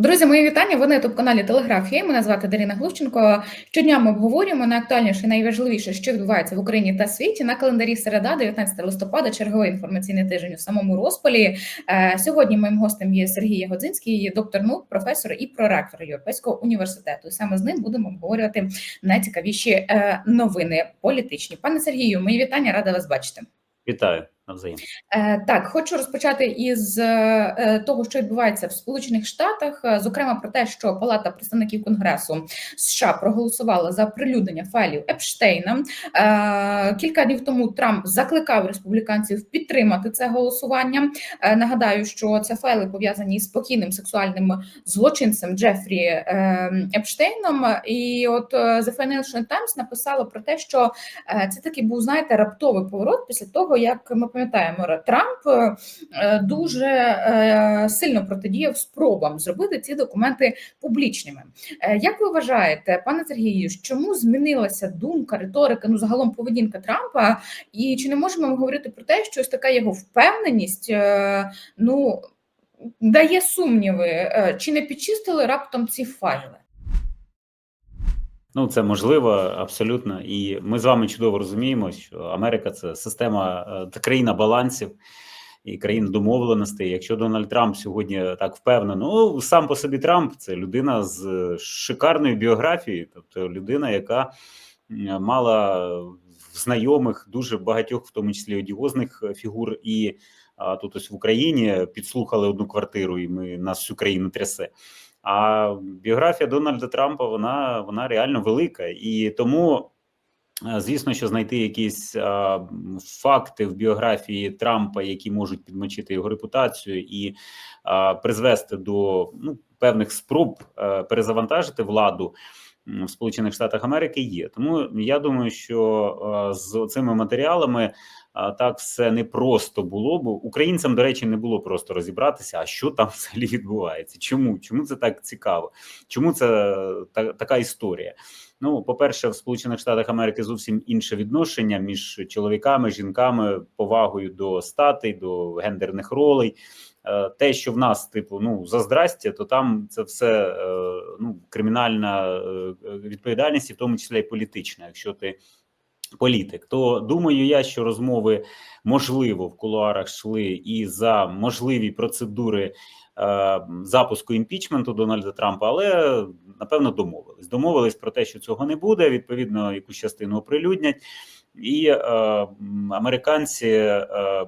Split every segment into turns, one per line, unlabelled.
Друзі, мої вітання. Ви на youtube каналі Телеграфія. Мене звати Дарина Глущенко. Щодня ми обговорюємо найактуальніше, найважливіше, що відбувається в Україні та світі. На календарі середа, 19 листопада, черговий інформаційний тиждень у самому розпалі. Е, Сьогодні моїм гостем є Сергій Ягодзинський, доктор наук, професор і проректор Європейського університету. І саме з ним будемо обговорювати найцікавіші е, новини політичні. Пане Сергію, мої вітання, рада вас бачити.
Вітаю навзаєм.
Е, Так, хочу розпочати із е, того, що відбувається в Сполучених Штатах, е, зокрема про те, що Палата представників Конгресу США проголосувала за прилюднення файлів Епштейна. Е, Кілька днів тому Трамп закликав республіканців підтримати це голосування. Е, Нагадаю, що це файли пов'язані з спокійним сексуальним злочинцем Джефрі е, Епштейном. І от е, The Financial Times написало про те, що е, це такий був, знаєте, раптовий поворот після того, як ми Трамп е, дуже е, сильно протидіяв спробам зробити ці документи публічними. Е, Як ви вважаєте, пане Сергію, чому змінилася думка, риторика, ну загалом поведінка Трампа? І чи не можемо ми говорити про те, що ось така його впевненість, ну дає сумніви, чи не підчистили раптом ці файли?
Ну, це можливо абсолютно, і ми з вами чудово розуміємо, що Америка це система та країна балансів і країна домовленостей. Якщо Дональд Трамп сьогодні так впевнено, ну сам по собі Трамп це людина з шикарною біографією, тобто людина, яка мала знайомих дуже багатьох, в тому числі одіозних фігур, і а, тут ось в Україні підслухали одну квартиру, і ми нас всю країну трясе. А біографія Дональда Трампа вона вона реально велика, і тому, звісно, що знайти якісь а, факти в біографії Трампа, які можуть підмочити його репутацію і а, призвести до ну, певних спроб а, перезавантажити владу в Сполучених Штатах Америки, є. Тому я думаю, що з цими матеріалами. Так все не просто було, бо українцям, до речі, не було просто розібратися, а що там взагалі відбувається. Чому Чому це так цікаво? Чому це та, така історія? Ну, по-перше, в Сполучених Штатах Америки зовсім інше відношення між чоловіками, жінками, повагою до статей, до гендерних ролей. Те, що в нас, типу, ну заздрастя, то там це все ну кримінальна відповідальність, і в тому числі і політична, якщо ти політик, то думаю я, що розмови можливо в кулуарах йшли і за можливі процедури е, запуску імпічменту Дональда Трампа, але напевно домовились. Домовились про те, що цього не буде. Відповідно, якусь частину оприлюднять, і е, американці. Е,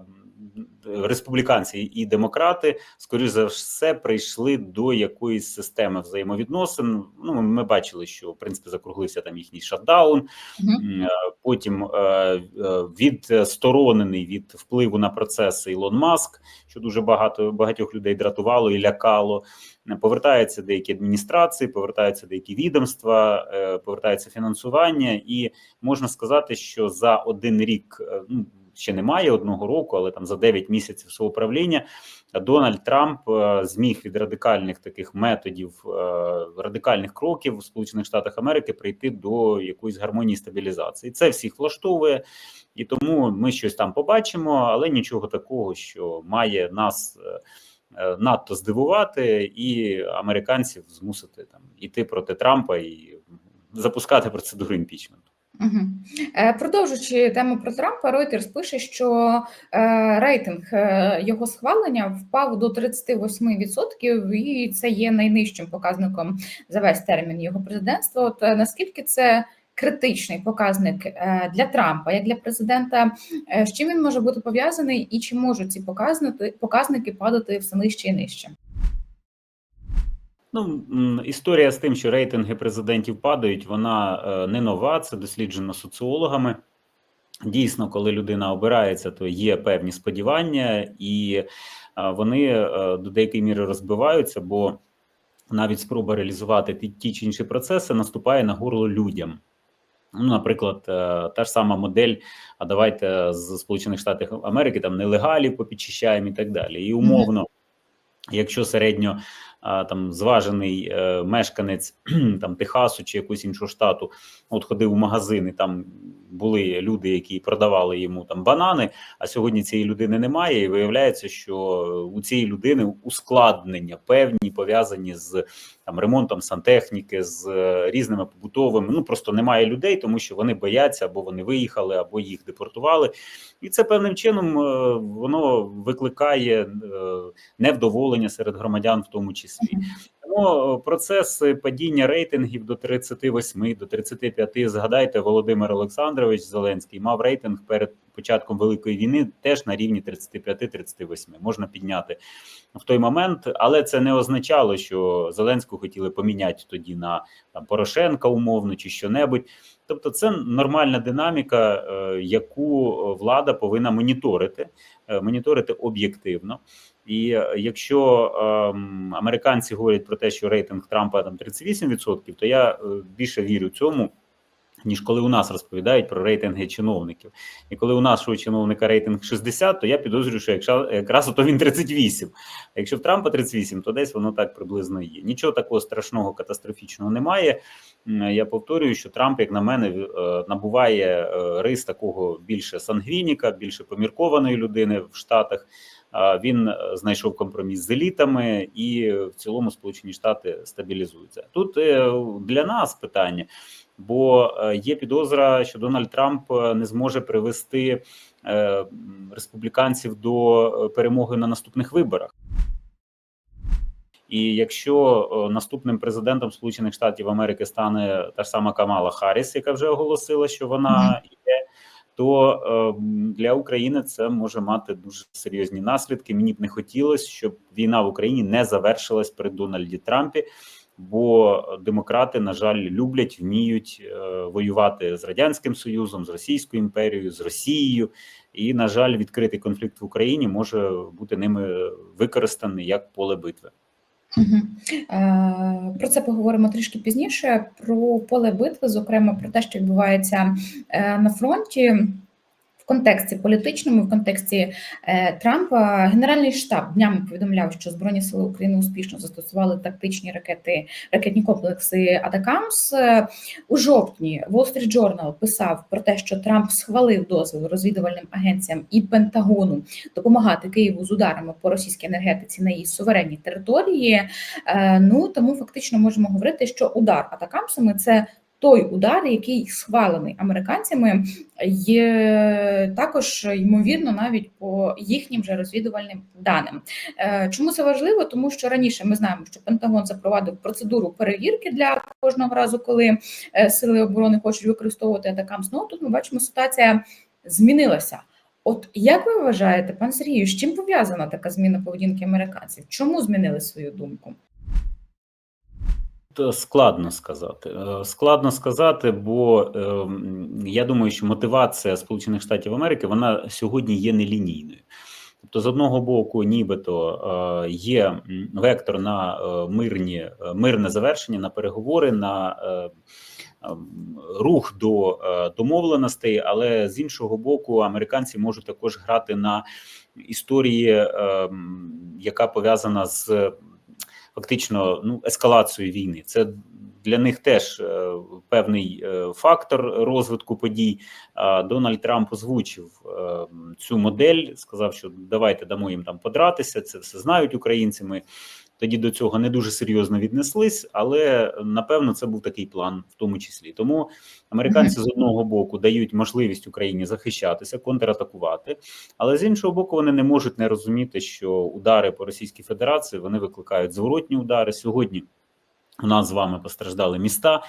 республіканці і демократи, скоріш за все, прийшли до якоїсь системи взаємовідносин. Ну, ми бачили, що в принципі закруглився там їхній шатдаун. Uh Потім е, відсторонений від впливу на процеси Ілон Маск, що дуже багато багатьох людей дратувало і лякало. Повертаються деякі адміністрації, повертаються деякі відомства, е, повертається фінансування, і можна сказати, що за один рік ну ще немає одного року, але там за 9 місяців свого правління Дональд Трамп е, зміг від радикальних таких методів, е, радикальних кроків в Сполучених Штатах Америки прийти до якоїсь гармонії стабілізації. Це всіх влаштовує, і тому ми щось там побачимо, але нічого такого, що має нас. Е, надто здивувати і американців змусити там іти проти Трампа і запускати процедуру імпічменту.
Угу. Продовжуючи тему про Трампа, Reuters пише, що е, рейтинг е, його схвалення впав до 38%, і це є найнижчим показником за весь термін його президентства. От наскільки це критичний показник для Трампа, як для президента, з чим він може бути пов'язаний, і чи можуть ці показники падати все нижче і нижче?
Ну, історія з тим, що рейтинги президентів падають, вона е, не нова. Це досліджено соціологами. Дійсно, коли людина обирається, то є певні сподівання, і вони е, до деякої міри розбиваються, бо навіть спроба реалізувати ті, чи інші процеси наступає на горло людям. Ну, наприклад, е, та ж сама модель. А давайте з Сполучених Штатів Америки там нелегалі попідчищаємо і так далі. І умовно. Якщо середньо там зважений е, мешканець там Техасу чи якогось іншого штату, от ходив у магазин, і там були люди, які продавали йому там банани. А сьогодні цієї людини немає, і виявляється, що у цієї людини ускладнення певні пов'язані з там ремонтом сантехніки, з е, різними побутовими. Ну просто немає людей, тому що вони бояться або вони виїхали, або їх депортували. І це певним чином е, воно викликає невдоволення серед громадян, в тому числі. Тому е, процес падіння рейтингів до 38, до 35, Згадайте, Володимир Олександрович Зеленський мав рейтинг перед початком великої війни теж на рівні 35-38. Можна підняти в той момент, але це не означало, що Зеленського хотіли поміняти тоді на там Порошенка умовно чи що-небудь. Тобто, це нормальна динаміка, е, яку влада повинна моніторити, е, моніторити об'єктивно. І якщо ем, американці говорять про те, що рейтинг Трампа там 38%, то я е, більше вірю цьому. Ніж коли у нас розповідають про рейтинги чиновників, і коли у нашого чиновника рейтинг 60, то я підозрюю, що якщо якраз ото він 38. А якщо в Трампа 38, то десь воно так приблизно є. Нічого такого страшного катастрофічного немає. Я повторюю, що Трамп, як на мене, е, набуває е, рис такого більше сангвініка, більше поміркованої людини в Штатах. Він е, знайшов компроміс з елітами, і в цілому Сполучені Штати стабілізуються. Тут е, для нас питання, бо е, є підозра, що Дональд Трамп не зможе привести республіканців до перемоги на наступних виборах. І якщо наступним президентом Сполучених Штатів Америки стане та ж сама Камала Харріс, яка вже оголосила, що вона йде, то е, для України це може мати дуже серйозні наслідки. Мені б не хотілося, щоб війна в Україні не завершилась при Дональді Трампі. Бо демократи, на жаль, люблять, вміють е, воювати з радянським союзом, з Російською імперією, з Росією, і на жаль, відкритий конфлікт в Україні може бути ними використаний як поле битви.
Е, Про це поговоримо трішки пізніше. Про поле битви, зокрема про те, що відбувається е, на фронті. Контексті політичному, в контексті е, Трампа, Генеральний штаб днями повідомляв, що Збройні сили України успішно застосували тактичні ракети, ракетні комплекси Атакамс. Е, У жовтні Wall Street Journal писав про те, що Трамп схвалив дозвіл розвідувальним агенціям і Пентагону допомагати Києву з ударами по російській енергетиці на її суверенній території. Е, Ну тому фактично можемо говорити, що удар атакамсами це той удар, який схвалений американцями, є також ймовірно навіть по їхнім же розвідувальним даним. Е, Чому це важливо? Тому що раніше ми знаємо, що Пентагон запровадив процедуру перевірки для кожного разу, коли е, сили оборони хочуть використовувати атакамс. Ну тут ми бачимо, ситуація змінилася. От як ви вважаєте, пан Сергію, з чим пов'язана така зміна поведінки американців? Чому змінили свою думку?
Та Складно сказати. Е, Складно сказати, бо ем, я думаю, що мотивація Сполучених Штатів Америки вона сьогодні є нелінійною. Тобто, з одного боку, нібито е, є вектор на е, мирні, е, мирне завершення, на переговори, на е, ем, рух до е, домовленостей, але з іншого боку, американці можуть також грати на історії, ем, яка пов'язана з фактично ну, ескалацію війни. Це для них теж е, певний е, фактор розвитку подій. Дональд Трамп озвучив е, цю модель, сказав, що давайте дамо їм там подратися. Це все знають українці. Ми тоді до цього не дуже серйозно віднеслись, але напевно це був такий план, в тому числі. Тому американці з одного боку дають можливість Україні захищатися, контратакувати, але з іншого боку, вони не можуть не розуміти, що удари по Російській Федерації вони викликають зворотні удари сьогодні. У нас з вами постраждали міста.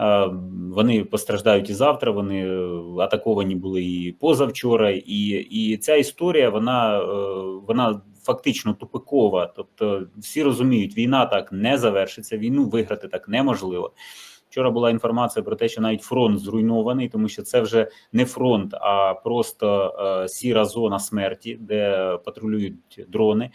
е, Вони постраждають і завтра. Вони е, атаковані були і позавчора, і, і ця історія вона, е, вона фактично тупикова. Тобто, всі розуміють, війна так не завершиться. Війну виграти так неможливо. Вчора була інформація про те, що навіть фронт зруйнований, тому що це вже не фронт, а просто е, сіра зона смерті, де патрулюють дрони.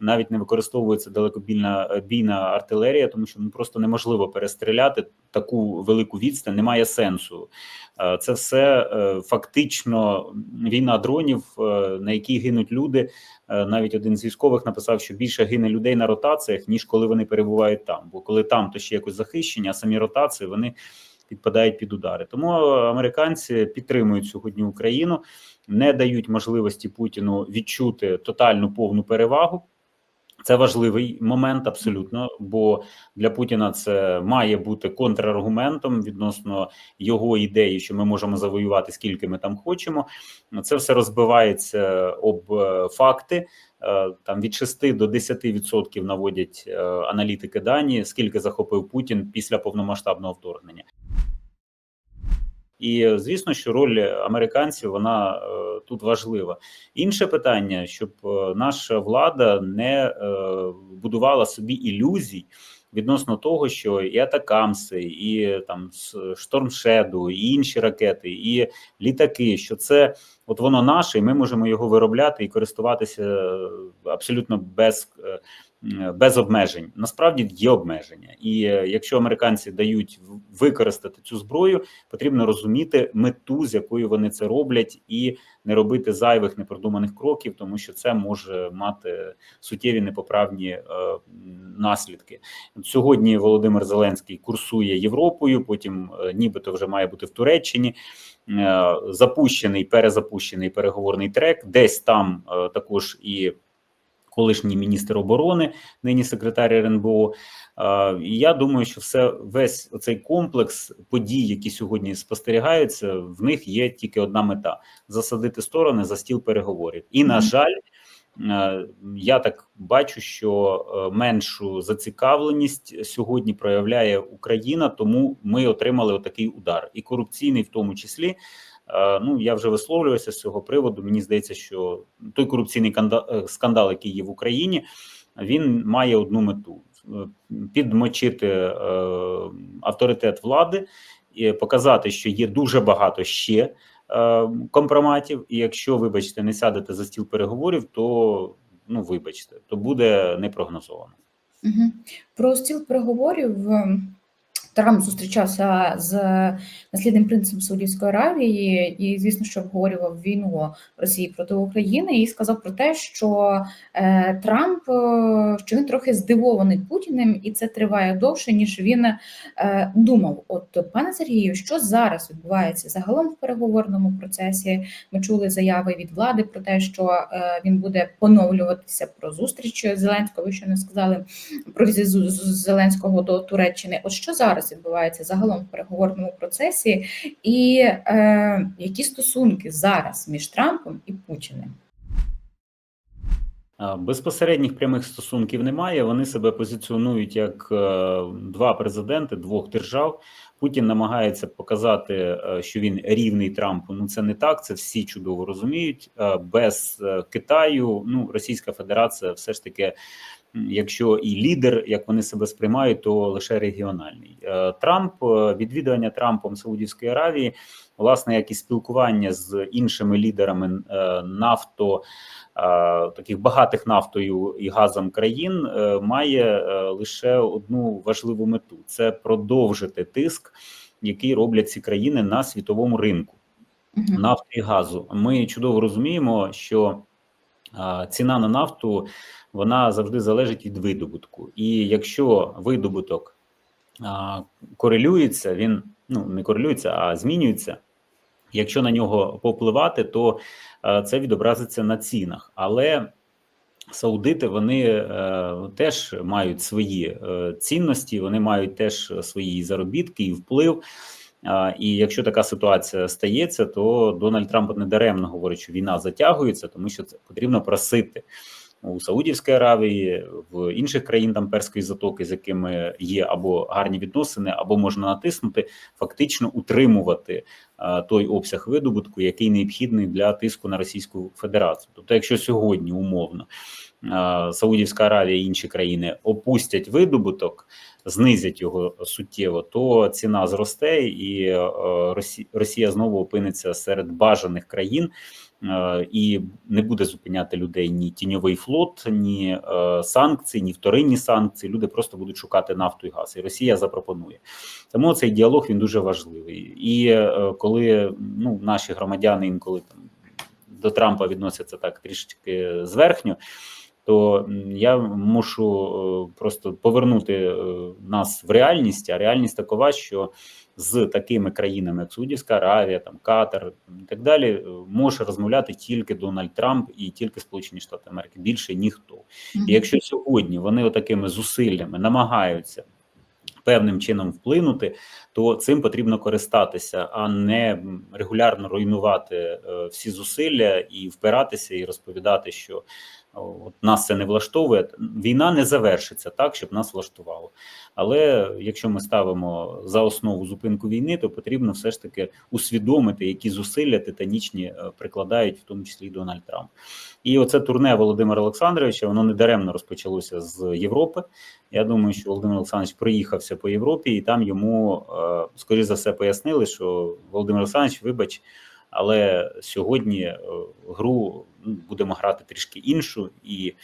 Навіть не використовується далекобійна е, бійна артилерія, тому що ну просто неможливо перестріляти таку велику відстань, немає сенсу. Е, Це все е, фактично війна дронів, на якій гинуть люди. Навіть один з військових написав, що більше гине людей на ротаціях, ніж коли вони перебувають там. Бо коли там, то ще якось захищення, а самі ротації вони підпадають під удари. Тому американці підтримують сьогодні Україну, не дають можливості Путіну відчути тотальну повну перевагу. Це важливий момент абсолютно, бо для Путіна це має бути контраргументом відносно його ідеї, що ми можемо завоювати скільки ми там хочемо. Це все розбивається об е, факти. Е, Там від 6 до 10% наводять е, аналітики дані, скільки захопив Путін після повномасштабного вторгнення. І е, звісно, що роль американців вона е, тут важлива. Інше питання, щоб е, наша влада не будувала собі ілюзій відносно того, що і атакамси, і там штормшеду, і інші ракети, і літаки, що це от воно наше, і ми можемо його виробляти і користуватися абсолютно без. Без обмежень насправді є обмеження, і е, якщо американці дають використати цю зброю, потрібно розуміти мету, з якою вони це роблять, і не робити зайвих непродуманих кроків, тому що це може мати суттєві непоправні е, наслідки. Сьогодні Володимир Зеленський курсує Європою, потім е, нібито вже має бути в Туреччині. Запущений, перезапущений переговорний трек. Десь там також і колишній міністр оборони, нині секретар РНБО. І я думаю, що все весь оцей комплекс подій, які сьогодні спостерігаються, в них є тільки одна мета: засадити сторони за стіл переговорів. І на жаль. Я так бачу, що меншу зацікавленість сьогодні проявляє Україна, тому ми отримали отакий удар, і корупційний, в тому числі. Е, Ну я вже висловлювався з цього приводу. Мені здається, що той корупційний е, скандал, який є в Україні, він має одну мету: е, підмочити авторитет влади і показати, що є дуже багато ще компроматів. І якщо, вибачте, не сядете за стіл переговорів, то ну вибачте, то буде непрогнозовано.
Про стіл переговорів ем, Трамп зустрічався з наслідним принцем Саудівської Аравії і, звісно, що обговорював війну Росії проти України, і сказав про те, що е, Трамп е, що він трохи здивований Путіним, і це триває довше, ніж він е, думав. От пане Сергію, що зараз відбувається загалом в переговорному процесі? Ми чули заяви від влади про те, що він буде поновлюватися про зустріч Зеленського. Ви ще не сказали про візит Зеленського до Туреччини. От що зараз відбувається загалом в переговорному процесі, і е, які стосунки зараз між Трампом і Путіним?
Безпосередніх прямих стосунків немає. Вони себе позиціонують як е, два президенти двох держав. Путін намагається показати, е, що він рівний Трампу. Ну це не так. Це всі чудово розуміють. Е, Без Китаю, ну Російська Федерація, все ж таки, якщо і лідер, як вони себе сприймають, то лише регіональний. Е, Трамп е, відвідування Трампом Саудівської Аравії, власне, як і спілкування з іншими лідерами е, нафто таких багатих нафтою і газом країн має лише одну важливу мету: це продовжити тиск, який роблять ці країни на світовому ринку нафти і газу. Ми чудово розуміємо, що ціна на нафту вона завжди залежить від видобутку. І якщо видобуток а, корелюється, він ну не корелюється, а змінюється. Якщо на нього попливати, то е, це відобразиться на цінах. Але саудити вони е, теж мають свої е, цінності, вони мають теж свої заробітки і вплив. І якщо така ситуація стається, то Дональд Трамп не даремно говорить, що війна затягується, тому що це потрібно просити у Саудівської Аравії, в інших країн там Перської затоки, з якими є або гарні відносини, або можна натиснути, фактично утримувати а, той обсяг видобутку, який необхідний для тиску на Російську Федерацію. Тобто, якщо сьогодні умовно а, Саудівська Аравія і інші країни опустять видобуток, знизять його суттєво, то ціна зросте, і е, Росі- Росія знову опиниться серед бажаних країн, Е, і не буде зупиняти людей ні тіньовий флот, ні е, санкції, ні вторинні санкції. Люди просто будуть шукати нафту і газ, і Росія запропонує. Тому цей діалог він дуже важливий. І е, коли ну наші громадяни інколи там до Трампа відносяться так трішечки зверхньо. То я мушу е, просто повернути е, нас в реальність. А реальність такова, що з такими країнами, як Саудівська Аравія, там Катар і так далі, е, може розмовляти тільки Дональд Трамп і тільки Сполучені Штати Америки. Більше ніхто. І якщо сьогодні вони отакими зусиллями намагаються певним чином вплинути, то цим потрібно користатися, а не регулярно руйнувати е, всі зусилля і впиратися, і розповідати, що от нас це не влаштовує. Війна не завершиться так, щоб нас влаштувало. Але якщо ми ставимо за основу зупинку війни, то потрібно все ж таки усвідомити, які зусилля титанічні е, прикладають, в тому числі і Дональд Трамп. І оце турне Володимира Олександровича, воно недаремно розпочалося з Європи. Я думаю, що Володимир Олександрович проїхався по Європі, і там йому, е, скоріш за все, пояснили, що Володимир Олександрович, вибач, але сьогодні е, гру ну, будемо грати трішки іншу, і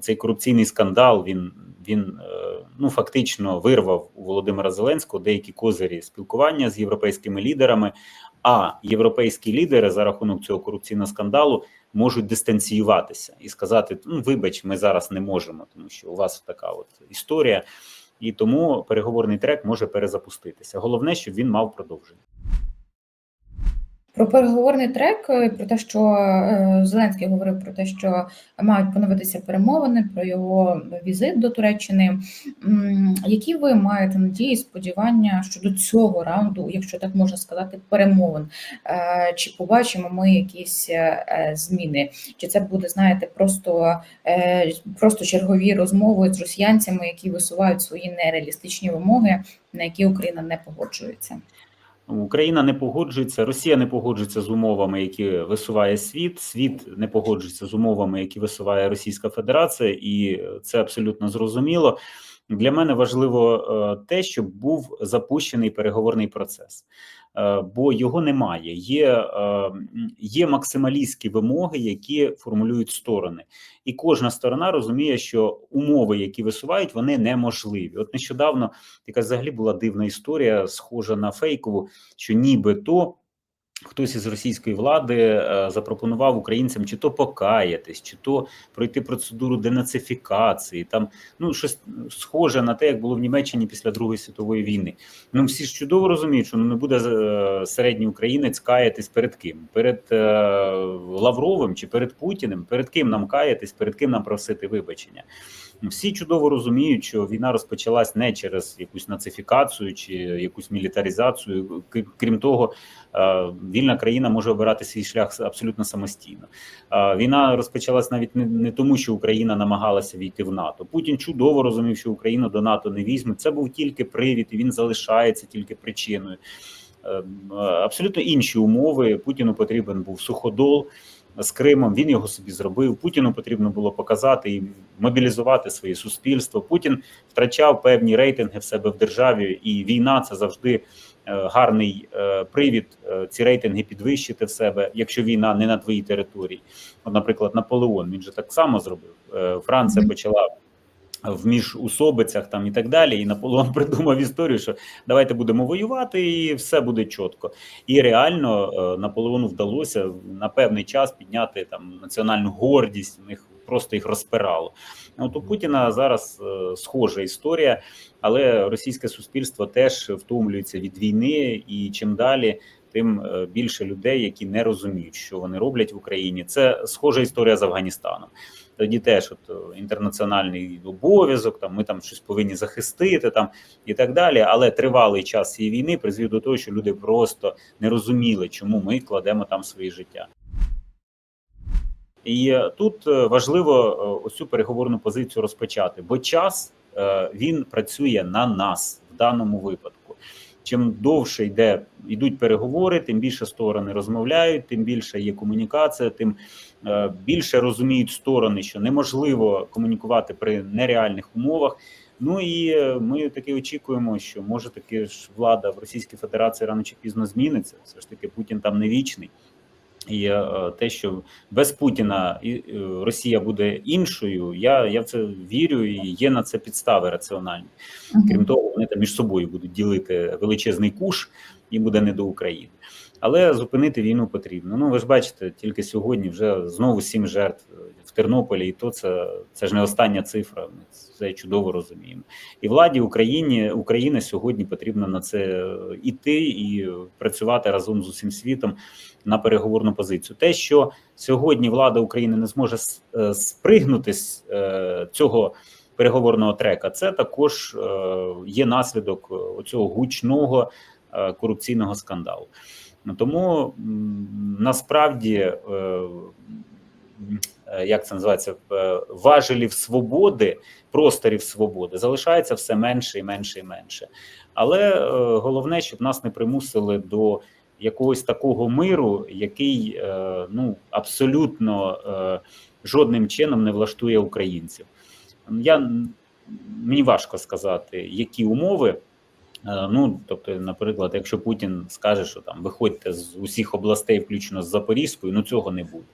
цей корупційний скандал він, він е, ну фактично вирвав у Володимира Зеленського деякі козирі спілкування з європейськими лідерами. А європейські лідери за рахунок цього корупційного скандалу можуть дистанціюватися і сказати: ну вибач, ми зараз не можемо, тому що у вас така от історія, і тому переговорний трек може перезапуститися. Головне, щоб він мав продовження.
Про переговорний трек, е, про те, що е, Зеленський говорив про те, що мають поновитися перемовини, про його візит до Туреччини. Які ви маєте надії, сподівання щодо цього раунду, якщо так можна сказати, перемовин? Е, Чи побачимо ми якісь зміни? Чи це буде, знаєте, просто, просто чергові розмови з росіянцями, які висувають свої нереалістичні вимоги, на які Україна не погоджується?
Україна не погоджується, Росія не погоджується з умовами, які висуває світ. Світ не погоджується з умовами, які висуває Російська Федерація, і це абсолютно зрозуміло. Для мене важливо е, те, щоб був запущений переговорний процес, Е, бо його немає. Є, е, є максималістські вимоги, які формулюють сторони, і кожна сторона розуміє, що умови, які висувають, вони неможливі. От нещодавно така взагалі була дивна історія, схожа на фейкову, що нібито хтось із російської влади е, запропонував українцям чи то покаятись, чи то пройти процедуру денацифікації. Там ну щось схоже на те, як було в Німеччині після Другої світової війни. Ну всі ж чудово розуміють, що ну не буде е, середній українець каятись перед ким? Перед е, Лавровим чи перед Путіним? Перед ким нам каятись, перед ким нам просити вибачення? Всі чудово розуміють, що війна розпочалась не через якусь нацифікацію чи якусь мілітаризацію. Крім того, е, вільна країна може обирати свій шлях абсолютно самостійно. Е, Війна розпочалась навіть не, тому, що Україна намагалася війти в НАТО. Путін чудово розумів, що Україну до НАТО не візьме. Це був тільки привід, і він залишається тільки причиною. Е, Абсолютно інші умови. Путіну потрібен був суходол з Кримом. Він його собі зробив. Путіну потрібно було показати і мобілізувати своє суспільство. Путін втрачав певні рейтинги в себе в державі, і війна це завжди е, гарний е, привід е, ці рейтинги підвищити в себе, якщо війна не на твоїй території. От, наприклад, Наполеон він же так само зробив. Франція почала. В міжусобицях там і так далі, і Наполеон придумав історію, що давайте будемо воювати, і все буде чітко. І реально е, Наполеону вдалося на певний час підняти там національну гордість. У них просто їх розпирало. От у Путіна зараз е, схожа історія, але російське суспільство теж втомлюється від війни, і чим далі. Тим е, більше людей, які не розуміють, що вони роблять в Україні. Це схожа історія з Афганістаном. Тоді теж от е, інтернаціональний обов'язок, там ми там щось повинні захистити, там і так далі. Але тривалий час цієї війни призвів до того, що люди просто не розуміли, чому ми кладемо там своє життя. І е, тут е, важливо е, ось цю переговорну позицію розпочати, бо час він працює на нас в даному випадку. Чим довше йде йдуть переговори, тим більше сторони розмовляють, тим більше є комунікація, тим е, більше розуміють сторони, що неможливо комунікувати при нереальних умовах. Ну і е, ми таки очікуємо, що може таки ж влада в Російській Федерації рано чи пізно зміниться. Все ж таки Путін там не вічний. І е, те, що без Путіна е, Росія буде іншою, я, я в це вірю і є на це підстави раціональні. Крім того, вони там між собою будуть ділити величезний куш, і буде не до України. Але зупинити війну потрібно. Ну ви ж бачите, тільки сьогодні вже знову сім жертв в Тернополі, і то це, це ж не остання цифра. Ми це чудово розуміємо. І владі Україні України сьогодні потрібно на це іти і працювати разом з усім світом на переговорну позицію. Те, що сьогодні влада України не зможе е, спригнути з е, цього переговорного трека, це також е, є наслідок цього гучного корупційного скандалу. Тому насправді, як це називається, е, важелів свободи, просторів свободи залишається все менше і менше і менше. Але е, головне, щоб нас не примусили до якогось такого миру, який е, ну абсолютно е, жодним чином не влаштує українців. Я мені важко сказати, які умови. Е, Ну, тобто, наприклад, якщо Путін скаже, що там виходьте з усіх областей, включно з Запорізькою, ну цього не буде,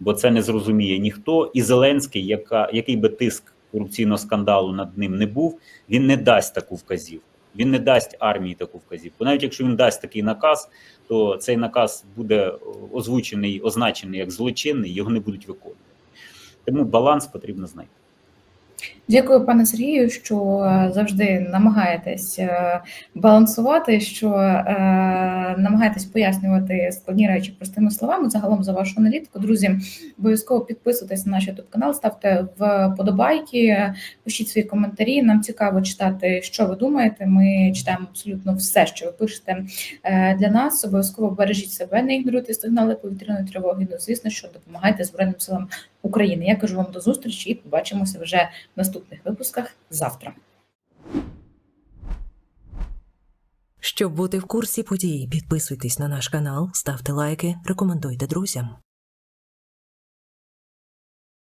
бо це не зрозуміє ніхто. І Зеленський, яка який би тиск корупційного скандалу над ним не був, він не дасть таку вказівку. Він не дасть армії таку вказівку. Навіть якщо він дасть такий наказ, то цей наказ буде озвучений, означений як злочинний, його не будуть виконувати. Тому баланс потрібно знайти.
Дякую, пане Сергію, що е, завжди намагаєтесь е, балансувати, що е, намагаєтесь пояснювати складні речі простими словами. Загалом за вашу аналітику. Друзі, обов'язково підписуйтесь на наш youtube канал, ставте вподобайки, пишіть свої коментарі. Нам цікаво читати, що ви думаєте. Ми читаємо абсолютно все, що ви пишете для нас. Обов'язково бережіть себе, не ігноруйте сигнали повітряної тривоги. Ну, звісно, що допомагайте Збройним силам України. Я кажу вам до зустрічі і побачимося вже в наступних випусках завтра.
Щоб бути в курсі подій, підписуйтесь на наш канал, ставте лайки, рекомендуйте друзям.